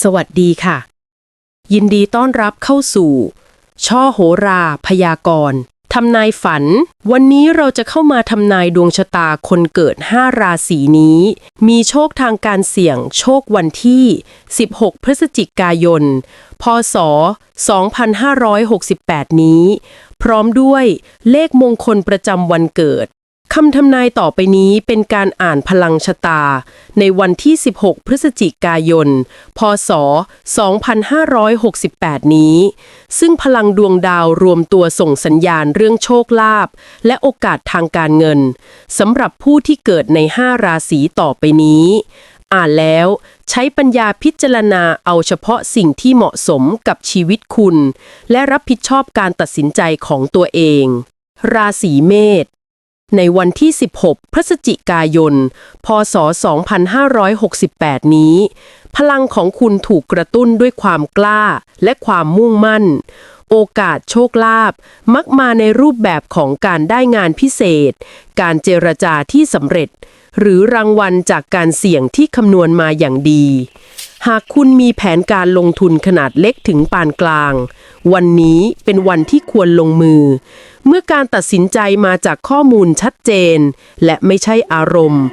สวัสดีค่ะ ยินดีต้อนรับเข้าสู่ ช่อโหราพยากรณ์ทำนายฝัน วันนี้เราจะเข้ามาทำนายดวงชะตาคนเกิด 5 ราศีนี้ มีโชคทางการเสี่ยง โชควันที่ 16 พฤศจิกายน พศ 2568 นี้ พร้อมด้วยเลขมงคลประจำวันเกิด คำทำนายต่อไปนี้เป็นการอ่านพลังชะตา ในวันที่ 16 พฤศจิกายน พศ 2568 นี้ ซึ่งพลังดวงดาวรวมตัวส่งสัญญาณเรื่องโชคลาภและโอกาสทางการเงินสำหรับผู้ที่เกิดใน 5 ราศีต่อไปนี้ อ่านแล้วใช้ปัญญาพิจารณาเอาเฉพาะสิ่งที่เหมาะสมกับชีวิตคุณ และรับผิดชอบการตัดสินใจของตัวเอง ราศีเมษ ในวันที่ 16 พฤศจิกายน พศ 2568 นี้ พลังของคุณถูกกระตุ้นด้วยความกล้าและความมุ่งมั่น โอกาสโชคลาภมักมาในรูปแบบของการได้งานพิเศษ การเจรจาที่สำเร็จ หรือรางวัลจากการเสี่ยงที่คำนวณมาอย่างดี หากคุณมีแผนการลงทุนขนาดเล็กถึงปานกลาง วันนี้เป็นวันที่ควรลงมือ เมื่อการตัดสินใจมาจากข้อมูลชัดเจน และไม่ใช่อารมณ์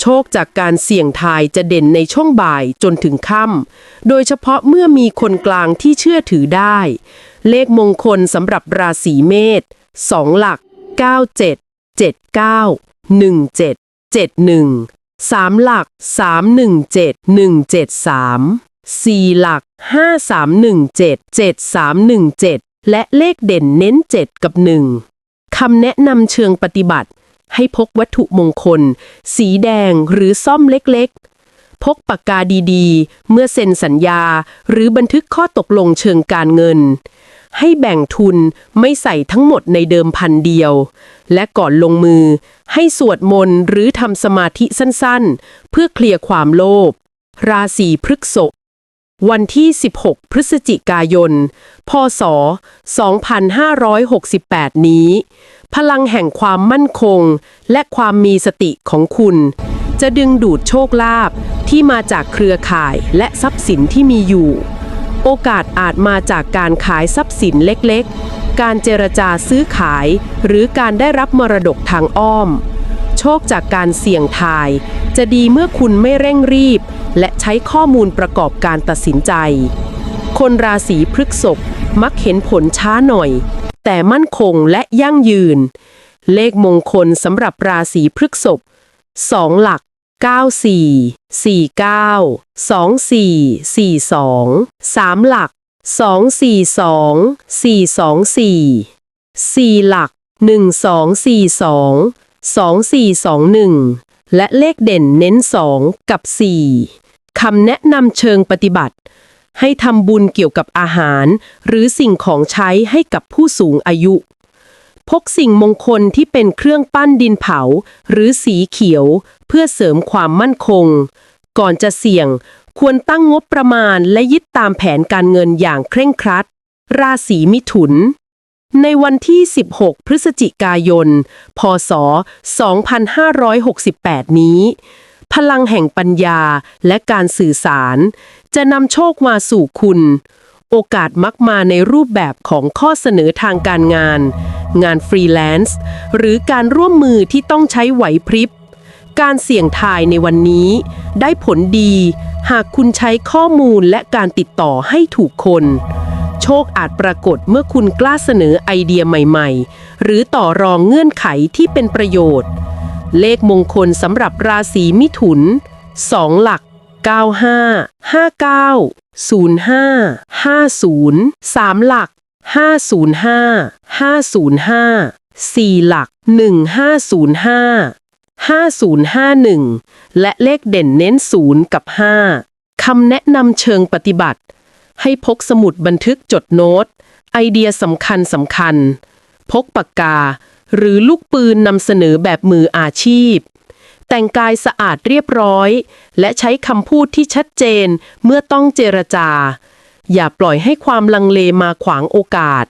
โชคจากการเสี่ยงทายจะเด่นในช่วงบ่ายจนถึงค่ำโดยเฉพาะเมื่อมีคนกลางที่เชื่อถือได้ เลขมงคลสำหรับราศีเมษ2หลัก 97 79 17 71 3 หลัก 317 173 4 หลัก 5317 7317 และเลขเด่นเน้น 7 กับ 1 คำแนะนำเชิงปฏิบัติ ให้พกวัตถุมงคล สีแดงหรือซ่อมเล็กๆ พกปากกาดีๆ เมื่อเซ็นสัญญา หรือบันทึกข้อตกลงเชิงการเงิน ให้แบ่งทุนไม่ใส่ทั้งหมดในเดิมพันเดียว และก่อนลงมือ ให้สวดมนต์หรือทำสมาธิสั้นๆ เพื่อเคลียร์ความโลภราศีพฤกษภวันที่ 16 พฤศจิกายน พศ 2568 นี้ พลังแห่งความมั่นคง และความมีสติของคุณ จะดึงดูดโชคลาภที่มาจากเครือข่ายและทรัพย์สินที่มีอยู่ โอกาสอาจมาจากการขายทรัพย์สินเล็กๆ การเจรจาซื้อขาย หรือการได้รับมรดกทางอ้อม โชคจากการเสี่ยงทาย จะดีเมื่อคุณไม่เร่งรีบ และใช้ข้อมูลประกอบการตัดสินใจ คนราศีพฤษภมักเห็นผลช้าหน่อย แต่มั่นคงและยั่งยืน เลขมงคลสำหรับราศีพฤษภ2หลัก 94 49 24 42 3 หลัก 242 424 4 หลัก 1242 2421 และเลขเด่นเน้น 2 กับ 4 คำแนะนำเชิงปฏิบัติ ให้ทำบุญเกี่ยวกับอาหาร หรือสิ่งของใช้ให้กับผู้สูงอายุพกสิ่งมงคลที่เป็นเครื่องปั้นดินเผา หรือสีเขียว พื่อเสริมความมั่นคง ก่อนจะเสี่ยง ควรตั้งงบประมาณและยึดตามแผนการเงินอย่างเคร่งครัด ราศีมิถุน ในวันที่ 16 พฤศจิกายน พศ 2568 นี้ พลังแห่งปัญญาและการสื่อสาร จะนำโชคมาสู่คุณโอกาสมักมาในรูปแบบของข้อเสนอทางการงาน งานฟรีแลนซ์ หรือการร่วมมือที่ต้องใช้ไหวพริบ การเสี่ยงทายในวันนี้ ได้ผลดี หากคุณใช้ข้อมูลและการติดต่อให้ถูกคน โชคอาจปรากฏเมื่อคุณกล้าเสนอไอเดียใหม่ๆ หรือต่อรองเงื่อนไขที่เป็นประโยชน์ เลขมงคลสำหรับราศีมิถุน 2 หลัก 95 59 05 50 3 หลัก 505 505 4 หลัก 1505 5051 และเลขเด่นเน้น 0 กับ 5 คำแนะนำเชิงปฏิบัติ ให้พกสมุดบันทึกจดโน้ต ไอเดียสำคัญสำคัญ พกปากกา หรือลูกปืนนำเสนอแบบมืออาชีพ แต่งกายสะอาดเรียบร้อย และใช้คำพูดที่ชัดเจนเมื่อต้องเจรจา อย่าปล่อยให้ความลังเลมาขวางโอกาส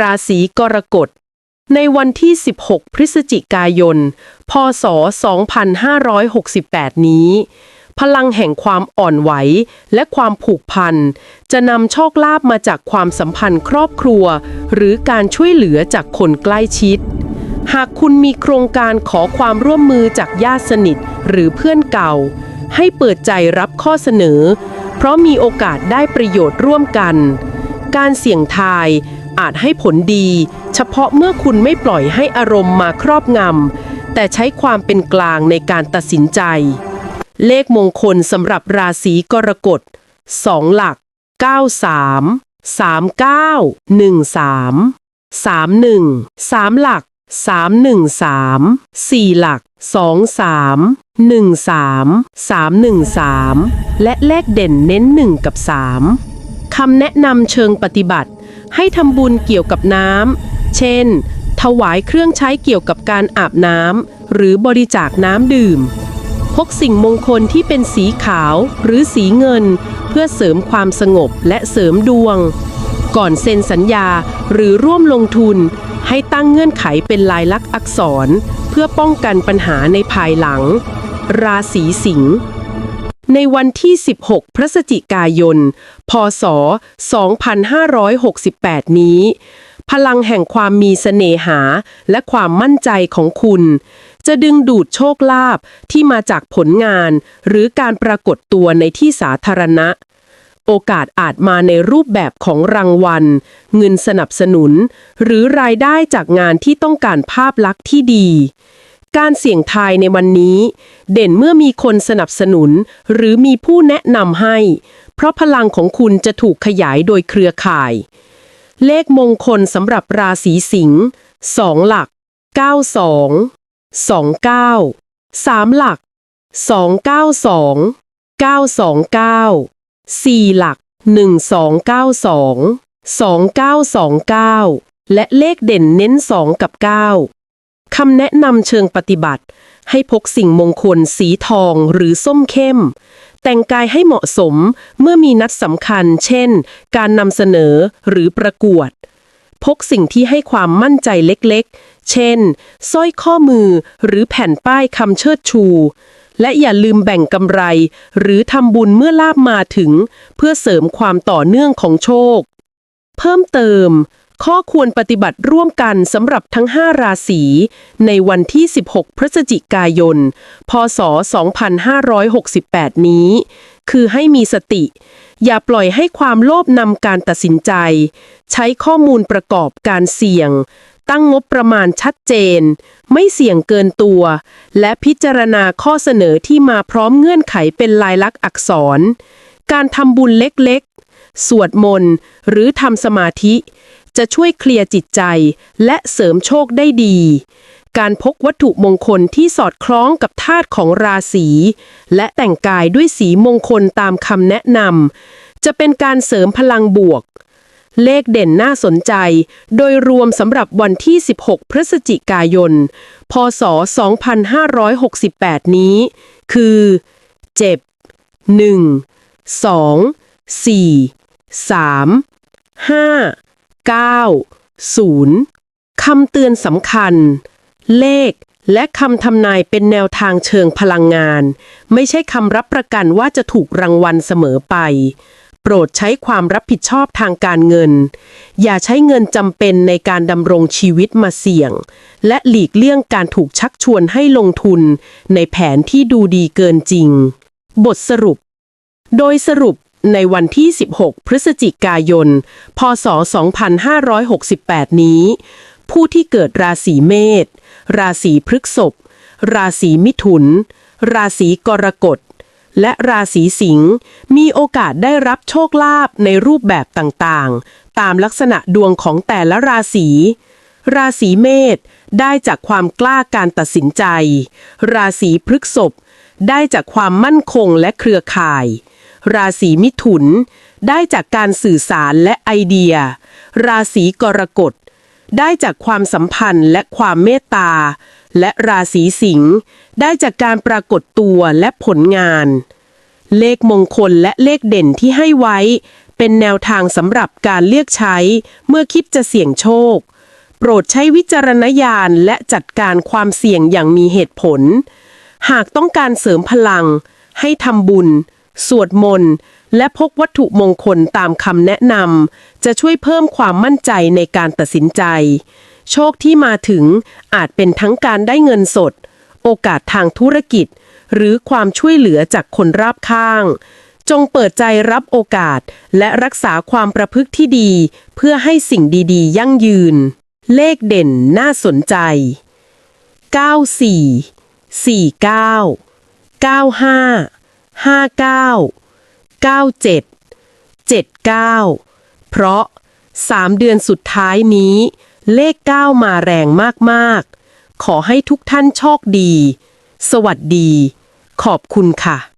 ราศีกรกฎ ในวันที่ 16 พฤศจิกายน พศ 2568 นี้ พลังแห่งความอ่อนไหวและความผูกพัน จะนำโชคลาภมาจากความสัมพันธ์ครอบครัว หรือการช่วยเหลือจากคนใกล้ชิด หากคุณมีโครงการขอความร่วมมือจากญาติสนิทหรือเพื่อนเก่า ให้เปิดใจรับข้อเสนอ เพราะมีโอกาสได้ประโยชน์ร่วมกัน การเสี่ยงทายอาจให้ผลดี เฉพาะเมื่อคุณไม่ปล่อยให้อารมณ์มาครอบงำ แต่ใช้ความเป็นกลางในการตัดสินใจ เลขมงคลสำหรับราศีกรกฎ2หลัก 93 39 13 31 3 หลัก 313 4 หลัก 23 13 313 และเลขเด่นเน้น 1 กับ 3คำแนะนำเชิงปฏิบัติ ให้ทำบุญเกี่ยวกับน้ำ เช่น ถวายเครื่องใช้เกี่ยวกับการอาบน้ำหรือบริจาคน้ำดื่ม พกสิ่งมงคลที่เป็นสีขาวหรือสีเงิน เพื่อเสริมความสงบและเสริมดวง ก่อนเซ็นสัญญาหรือร่วมลงทุน ให้ตั้งเงื่อนไขเป็นลายลักษณ์อักษร เพื่อป้องกันปัญหาในภายหลัง ราศีสิงห์ในวันที่ 16 พฤศจิกายน พศ 2568 นี้ พลังแห่งความมีเสน่หาและความมั่นใจของคุณ จะดึงดูดโชคลาภที่มาจากผลงาน หรือการปรากฏตัวในที่สาธารณะ โอกาสอาจมาในรูปแบบของรางวัล เงินสนับสนุน หรือรายได้จากงานที่ต้องการภาพลักษณ์ที่ดี การเสี่ยงทายในวันนี้ เด่นเมื่อมีคนสนับสนุน หรือมีผู้แนะนำให้ เพราะพลังของคุณจะถูกขยายโดยเครือข่าย เลขมงคลสำหรับราศีสิงห์2หลัก 92 29 3 หลัก 292 929 4 หลัก 1292 2929 และเลขเด่นเน้น 2 กับ 9 คำแนะนำเชิงปฏิบัติ ให้พกสิ่งมงคลสีทองหรือส้มเข้ม แต่งกายให้เหมาะสมเมื่อมีนัดสำคัญ เช่น การนำเสนอหรือประกวด พกสิ่งที่ให้ความมั่นใจเล็กๆ เช่นสร้อยข้อมือหรือแผ่นป้ายคำเชิดชู และอย่าลืมแบ่งกำไร หรือทำบุญเมื่อลาบมาถึง เพื่อเสริมความต่อเนื่องของโชค เพิ่มเติม ข้อควรปฏิบัติร่วมกันสำหรับทั้ง 5 ราศี ในวันที่ 16 พฤศจิกายน พศ 2568 นี้ คือให้มีสติ อย่าปล่อยให้ความโลภนำการตัดสินใจ ใช้ข้อมูลประกอบการเสี่ยง ตั้งงบประมาณชัดเจน ไม่เสี่ยงเกินตัว และพิจารณาข้อเสนอที่มาพร้อมเงื่อนไขเป็นลายลักษณ์อักษร การทำบุญเล็กๆ สวดมนต์ หรือทำสมาธิ จะช่วยเคลียร์จิตใจ และเสริมโชคได้ดี การพกวัตถุมงคลที่สอดคล้องกับธาตุของราศี และแต่งกายด้วยสีมงคลตามคำแนะนำจะเป็นการเสริมพลังบวก เลขเด่นน่าสนใจ โดยรวมสำหรับวันที่ 16 พฤศจิกายน พศ 2568 นี้ คือ เจ็บ 1 2 4 3 5 9 0 คำเตือนสำคัญ เลขและคำทำนายเป็นแนวทางเชิงพลังงาน ไม่ใช่คำรับประกันว่าจะถูกรางวัลเสมอไป โปรดใช้ความรับผิดชอบทางการเงิน อย่าใช้เงินจำเป็นในการดำรงชีวิตมาเสี่ยง และหลีกเลี่ยงการถูกชักชวนให้ลงทุน ในแผนที่ดูดีเกินจริง บทสรุป โดยสรุป ในวันที่ 16 พฤศจิกายน พศ 2568 นี้ ผู้ที่เกิดราศีเมษ ราศีพฤษภราศีมิถุน ราศีกรกฎ และราศีสิงห์มีโอกาสได้รับโชคลาภในรูปแบบต่างๆ ตามลักษณะดวงของแต่ละราศีราศีเมษได้จากความกล้าการตัดสินใจ ราศีพฤษภได้จากความมั่นคงและเครือข่าย ราศีมิถุน ได้จากการสื่อสารและไอเดีย ราศีกรกฎ ได้จากความสัมพันธ์และความเมตตา และราศีสิงห์ได้จากการปรากฏตัวและผลงาน เลขมงคลและเลขเด่นที่ให้ไว้ เป็นแนวทางสำหรับการเลือกใช้ เมื่อคิดจะเสี่ยงโชค โปรดใช้วิจารณญาณและจัดการความเสี่ยงอย่างมีเหตุผล หากต้องการเสริมพลัง ให้ทำบุญ สวดมนต์ และพกวัตถุมงคลตามคำแนะนำจะช่วยเพิ่มความมั่นใจในการตัดสินใจ โชคที่มาถึงอาจเป็นทั้งการได้เงินสด โอกาสทางธุรกิจ หรือความช่วยเหลือจากคนรอบข้าง จงเปิดใจรับโอกาส และรักษาความประพฤติที่ดี เพื่อให้สิ่งดีๆ ยั่งยืน เลขเด่นน่าสนใจ 94 49 95 59 97 79 เพราะ 3 เดือนสุดท้ายนี้ เลข 9 มาแรงมากๆ ขอให้ทุกท่านโชคดี สวัสดี ขอบคุณค่ะ